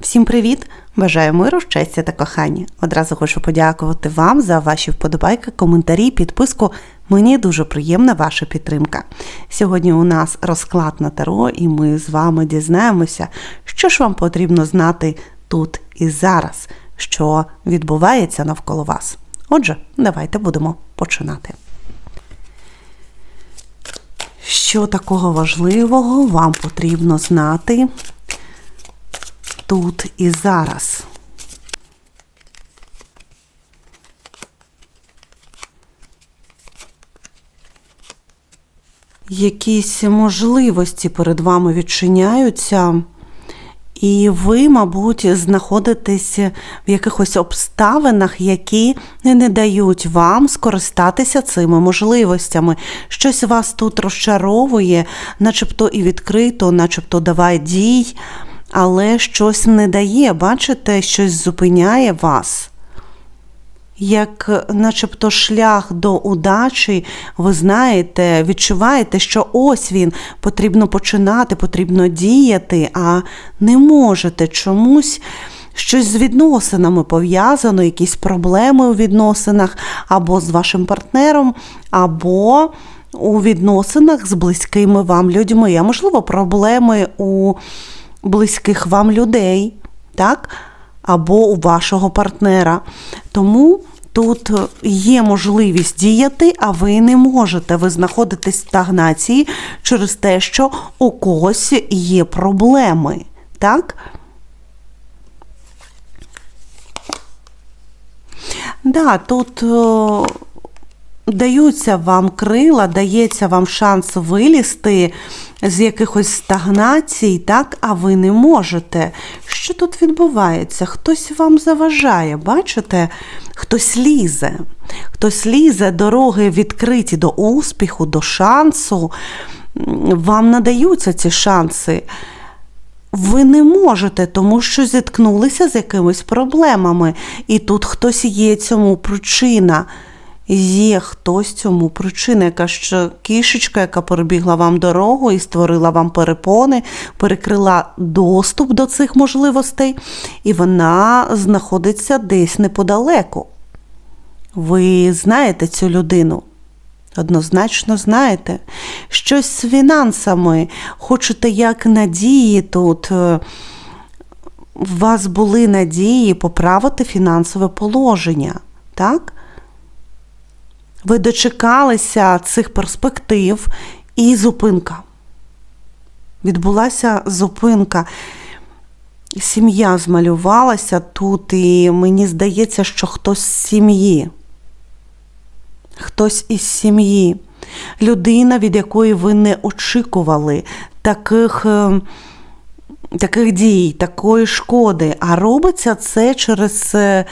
Всім привіт! Бажаю миру, щастя та кохання. Одразу хочу подякувати вам за ваші вподобайки, коментарі, підписку. Мені дуже приємна ваша підтримка. Сьогодні у нас розклад на таро, і ми з вами дізнаємося, що ж вам потрібно знати тут і зараз, що відбувається навколо вас. Отже, давайте будемо починати. Що такого важливого вам потрібно знати тут і зараз? Якісь можливості перед вами відчиняються, і ви, мабуть, знаходитесь в якихось обставинах, які не дають вам скористатися цими можливостями. Щось вас тут розчаровує, начебто і відкрито, начебто давай дій, але щось не дає, бачите, щось зупиняє вас. Як начебто шлях до удачі, ви знаєте, відчуваєте, що ось він, потрібно починати, потрібно діяти, а не можете чомусь щось з відносинами пов'язано, якісь проблеми у відносинах, або з вашим партнером, або у відносинах з близькими вам людьми, а можливо, проблеми у близьких вам людей, так? або у вашого партнера. Тому тут є можливість діяти, а ви не можете. Ви знаходитесь в стагнації через те, що у когось є проблеми. Так? Да, тут о, даються вам крила, дається вам шанс вилізти з якихось стагнацій, так, а ви не можете. Що тут відбувається? Хтось вам заважає, бачите? Хтось лізе, хтось лізе, дороги відкриті до успіху, до шансу. Вам надаються ці шанси. Ви не можете, тому що зіткнулися з якимись проблемами, і тут хтось є цьому причина. Є хтось цьому причина, яка ж кішечка, яка перебігла вам дорогу і створила вам перепони, перекрила доступ до цих можливостей, і вона знаходиться десь неподалеку. Ви знаєте цю людину? Однозначно знаєте, щось з фінансами, хочете як надії тут. е, У вас були надії поправити фінансове положення, так? Ви дочекалися цих перспектив і зупинка. Відбулася зупинка. Сім'я змалювалася тут, і мені здається, що хтось з сім'ї. Хтось із сім'ї. Людина, від якої ви не очікували таких, е, таких дій, такої шкоди. А робиться це через е,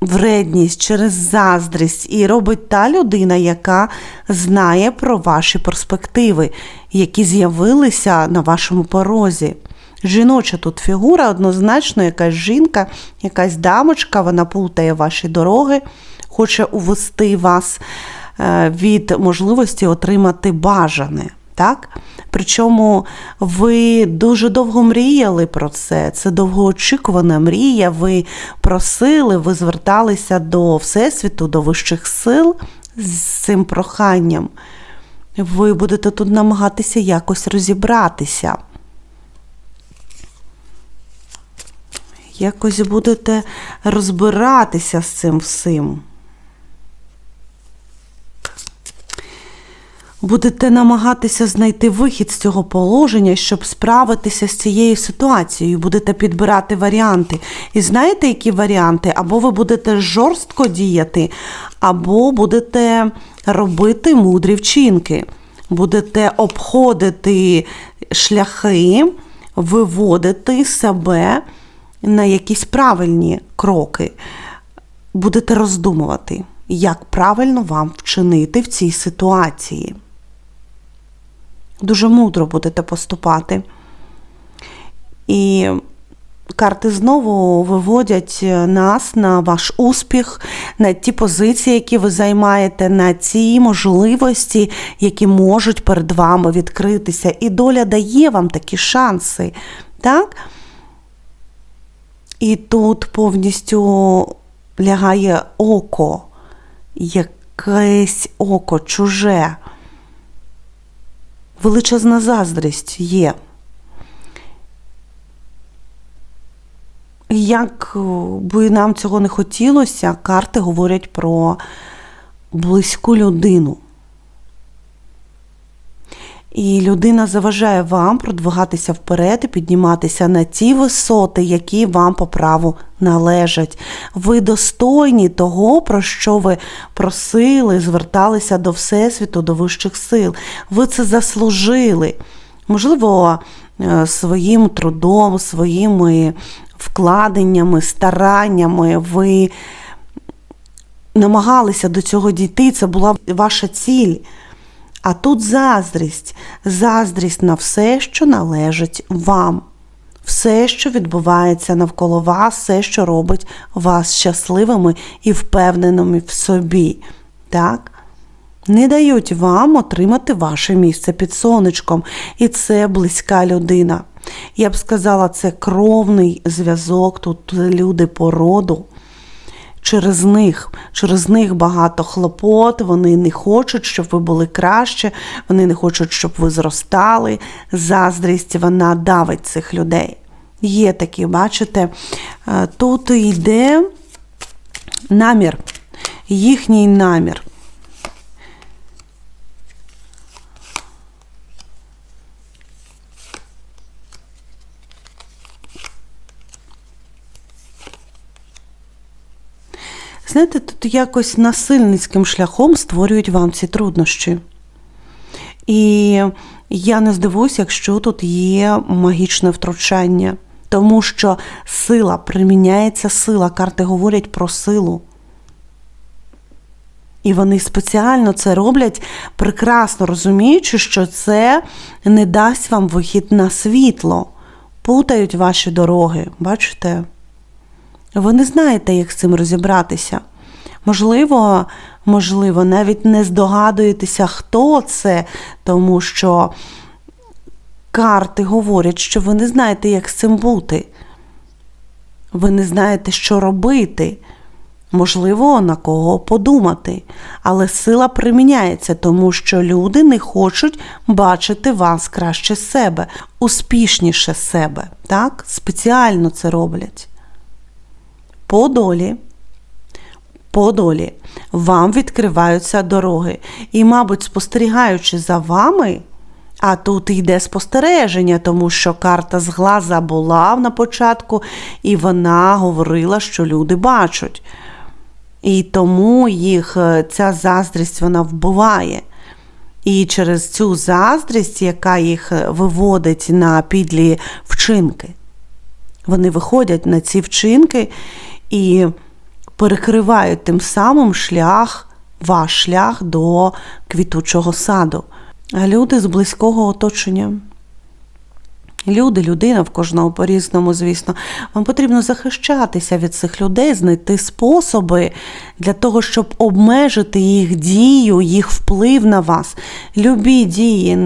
вредність, через заздрість. І робить та людина, яка знає про ваші перспективи, які з'явилися на вашому порозі. Жіноча тут фігура, однозначно, якась жінка, якась дамочка, вона плутає ваші дороги, хоче увести вас е, від можливості отримати бажане. Так? Причому ви дуже довго мріяли про це. Це довгоочікувана мрія. Ви просили, ви зверталися до Всесвіту, до вищих сил з цим проханням. Ви будете тут намагатися якось розібратися. Якось будете розбиратися з цим всім. Будете намагатися знайти вихід з цього положення, щоб справитися з цією ситуацією. Будете підбирати варіанти. І знаєте, які варіанти? Або ви будете жорстко діяти, або будете робити мудрі вчинки. Будете обходити шляхи, виводити себе на якісь правильні кроки. Будете роздумувати, як правильно вам вчинити в цій ситуації. Дуже мудро будете поступати. І карти знову виводять нас на ваш успіх, на ті позиції, які ви займаєте, на ті можливості, які можуть перед вами відкритися. І доля дає вам такі шанси. Так? І тут повністю лягає око, якесь око чуже. Величезна заздрість є. Як би нам цього не хотілося, карти говорять про близьку людину. І людина заважає вам продвигатися вперед і підніматися на ті висоти, які вам по праву належать. Ви достойні того, про що ви просили, зверталися до Всесвіту, до вищих сил. Ви це заслужили. Можливо, е, своїм трудом, своїми вкладеннями, стараннями ви намагалися до цього дійти. Це була ваша ціль. А тут заздрість, заздрість на все, що належить вам, все, що відбувається навколо вас, все, що робить вас щасливими і впевненими в собі. Так? Не дають вам отримати ваше місце під сонечком, і це близька людина. Я б сказала, це кровний зв'язок, тут люди по роду через них. Через них багато хлопот, вони не хочуть, щоб ви були краще, вони не хочуть, щоб ви зростали. Заздрість вона давить цих людей. Є такі, бачите, е, тут йде намір, їхній намір. Знаєте, тут якось насильницьким шляхом створюють вам ці труднощі. І я не здивуюся, якщо тут є магічне втручання, тому що сила приміняється сила. Карти говорять про силу. І вони спеціально це роблять, прекрасно розуміючи, що це не дасть вам вихід на світло, путають ваші дороги. Бачите? Ви не знаєте, як з цим розібратися. Можливо, можливо, навіть не здогадуєтеся, хто це, тому що карти говорять, що ви не знаєте, як з цим бути. Ви не знаєте, що робити. Можливо, на кого подумати, але сила приміняється, тому що люди не хочуть бачити вас краще себе, успішніше себе. Так? Спеціально це роблять по долі, по долі вам відкриваються дороги. І, мабуть, спостерігаючи за вами, а тут йде спостереження, тому що карта з глаза була на початку, і вона говорила, що люди бачать. І тому їх е, ця заздрість вона вбиває. І через цю заздрість, яка їх е, виводить на підлі вчинки, вони виходять на ці вчинки і перекривають тим самим шлях, ваш шлях до квітучого саду. Люди з близького оточення. Люди, людина в кожного по-різному, звісно, вам потрібно захищатися від цих людей, знайти способи для того, щоб обмежити їх дію, їх вплив на вас. Любі дії,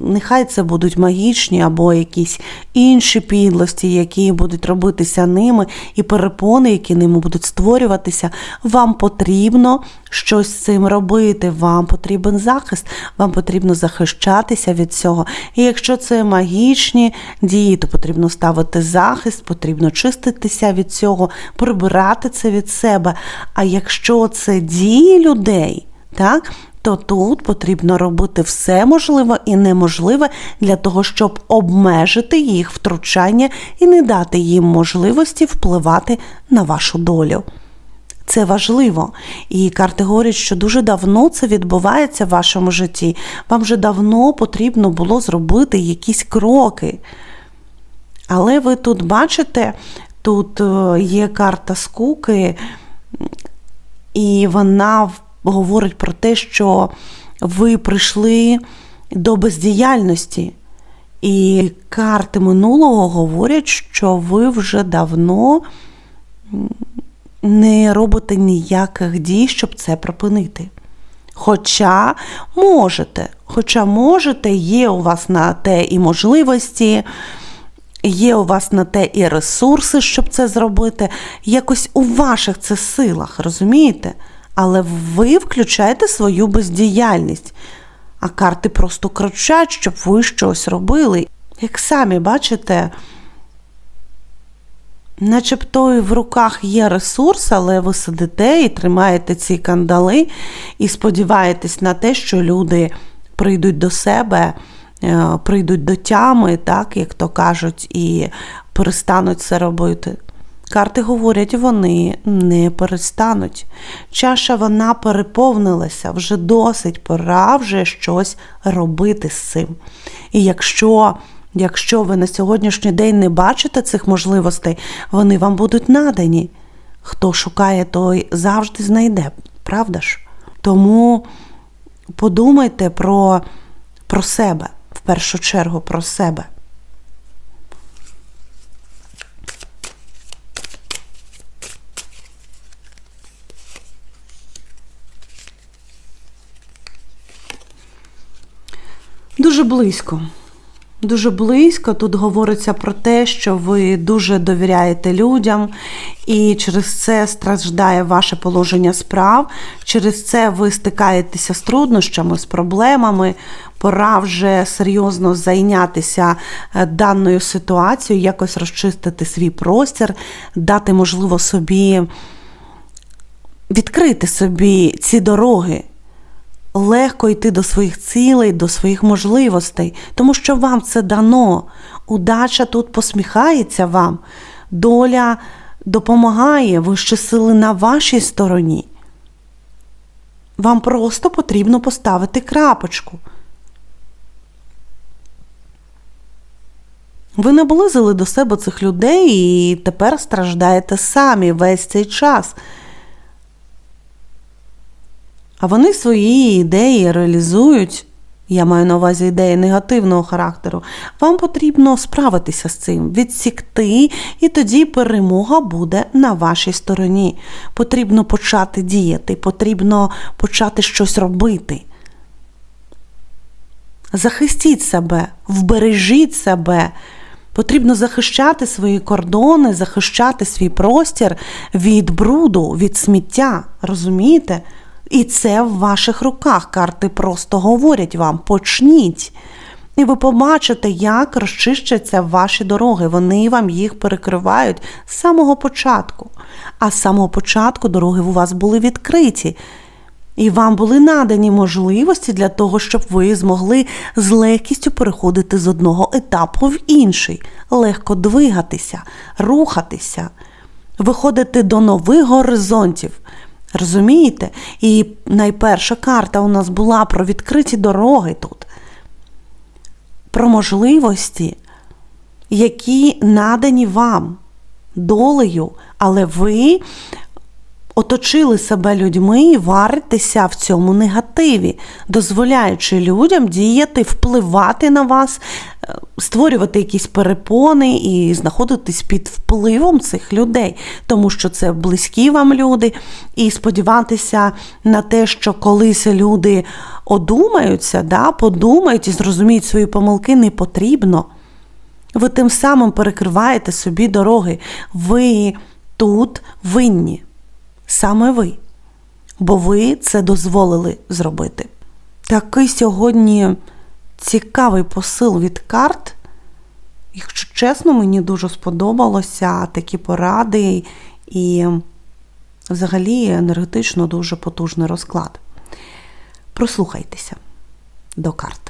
нехай це будуть магічні або якісь інші підлості, які будуть робитися ними, і перепони, які ними будуть створюватися. Вам потрібно щось з цим робити. Вам потрібен захист, вам потрібно захищатися від цього. І якщо це магічні дії, то потрібно ставити захист, потрібно чиститися від цього, прибирати це від себе. А якщо це дії людей, так? То тут потрібно робити все можливе і неможливе для того, щоб обмежити їх втручання і не дати їм можливості впливати на вашу долю. Це важливо. І карти говорять, що дуже давно це відбувається в вашому житті. Вам вже давно потрібно було зробити якісь кроки. Але ви тут бачите, тут е, є карта скуки, і вона говорить про те, що ви прийшли до бездіяльності. І карти минулого говорять, що ви вже давно не робите ніяких дій, щоб це припинити. Хоча можете, хоча можете, є у вас на те і можливості, Є у вас на те і ресурси, щоб це зробити. Якось у ваших це силах, розумієте? Але ви включаєте свою бездіяльність, а карти просто кричать, щоб ви щось робили. Як самі бачите, начебто в руках є ресурс, але ви сидите і тримаєте ці кандали і сподіваєтесь на те, що люди прийдуть до себе, е, прийдуть до тями, так, як то кажуть, і перестануть це робити. Карти говорять, вони не перестануть. Чаша вона переповнилася, вже досить пора вже щось робити з цим. І якщо, якщо ви на сьогоднішній день не бачите цих можливостей, вони вам будуть надані. Хто шукає, той завжди знайде, правда ж? Тому подумайте про, про себе, в першу чергу про себе. Дуже близько. Дуже близько тут говориться про те, що ви дуже довіряєте людям, і через це страждає ваше положення справ. Через це ви стикаєтеся з труднощами, з проблемами. Пора вже серйозно зайнятися е, даною ситуацією, якось розчистити свій простір, дати, можливо, собі відкрити собі ці дороги легко йти до своїх цілей, до своїх можливостей, тому що вам це дано. Удача тут посміхається вам, доля допомагає, вищі сили на вашій стороні. Вам просто потрібно поставити крапочку. Ви наблизили до себе цих людей і тепер страждаєте самі весь цей час. А вони свої ідеї реалізують. Я маю на увазі ідеї негативного характеру. Вам потрібно справитися з цим, відсікти, і тоді перемога буде на вашій стороні. Потрібно почати діяти, потрібно почати щось робити. Захистіть себе, вбережіть себе. Потрібно захищати свої кордони, захищати свій простір від бруду, від сміття. Розумієте? І це в ваших руках. Карти просто говорять вам: почніть. І ви побачите, як розчищаться ваші дороги. Вони вам їх перекривають з самого початку. А з самого початку дороги у вас були відкриті. І вам були надані можливості для того, щоб ви змогли з легкістю переходити з одного етапу в інший, легко двигатися, рухатися, виходити до нових горизонтів. Розумієте? І найперша карта у нас була про відкриті дороги тут, про можливості, які надані вам долею, але ви оточили себе людьми і варитеся в цьому негативі, дозволяючи людям діяти, впливати на вас, створювати якісь перепони і знаходитись під впливом цих людей, тому що це близькі вам люди, і сподіватися на те, що колись люди одумаються, да, подумають і зрозуміють свої помилки, не потрібно. Ви тим самим перекриваєте собі дороги. Ви тут винні саме ви, бо ви це дозволили зробити. Такий сьогодні цікавий посил від карт. Якщо чесно, мені дуже сподобалося такі поради і взагалі енергетично дуже потужний розклад. Прослухайтеся до карт.